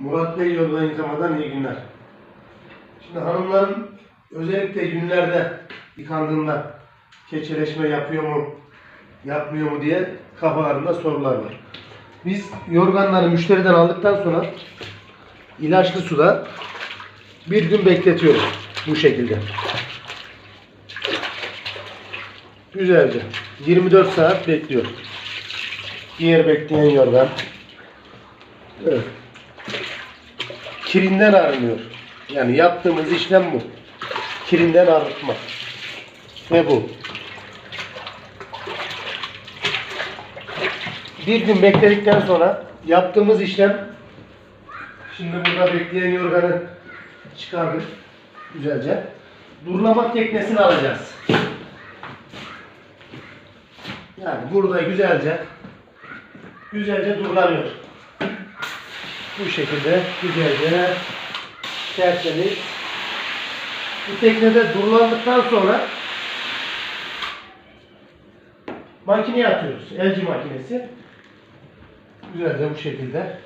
Murat Bey yorgan yıkamadan iyi günler. Şimdi hanımların özellikle günlerde yıkandığında keçeleşme yapıyor mu, yapmıyor mu diye kafalarında sorular var. Biz yorganları müşteriden aldıktan sonra ilaçlı suda bir gün bekletiyoruz bu şekilde. Güzelce. 24 saat bekliyor. Diğer bekleyen yorgan. Evet. Kirinden arınıyor. Yani yaptığımız işlem bu. Kirinden arıtma. Ve bu. Bir gün bekledikten sonra yaptığımız işlem şimdi burada bekleyen yorganı çıkardık güzelce. Durulama teknesini alacağız. Yani burada güzelce güzelce durulanıyor. Bu şekilde güzelce tertemiz. Bu teknede durulandıktan sonra makineye atıyoruz. Elci makinesi. Güzelce bu şekilde.